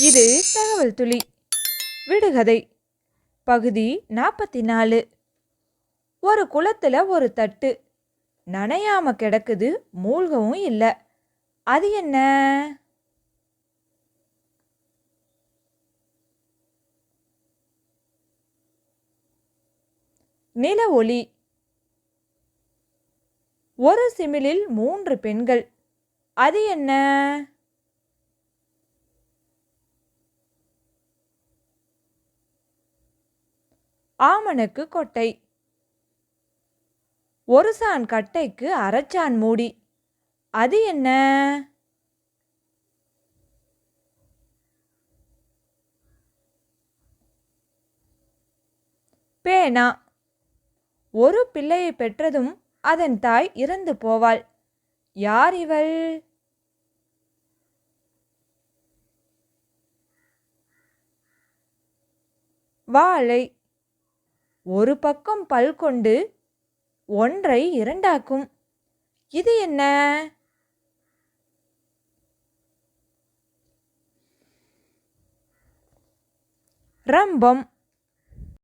இது தகவல் துளி. விடுகதை. பகுதி நாற்பத்தி நாலு ஒரு குளத்துல ஒரு தட்டு. நனையாம கிடக்குது மூழ்கவும் இல்லை. அது என்ன? நில ஒளி ஒரு சிமிலில் மூன்று பெண்கள். அது என்ன? ஆமணக்கு கொட்டை. ஒரு சான் கட்டைக்கு அரைச்சான் மூடி. அது என்ன? பேனா. ஒரு பிள்ளையை பெற்றதும் அதன் தாய் இறந்து போவாள். யார் இவள்? வாழை. ஒரு பக்கம் பல் கொண்டு ஒன்றை இரண்டாக்கும். இது என்ன? ரம்பம்.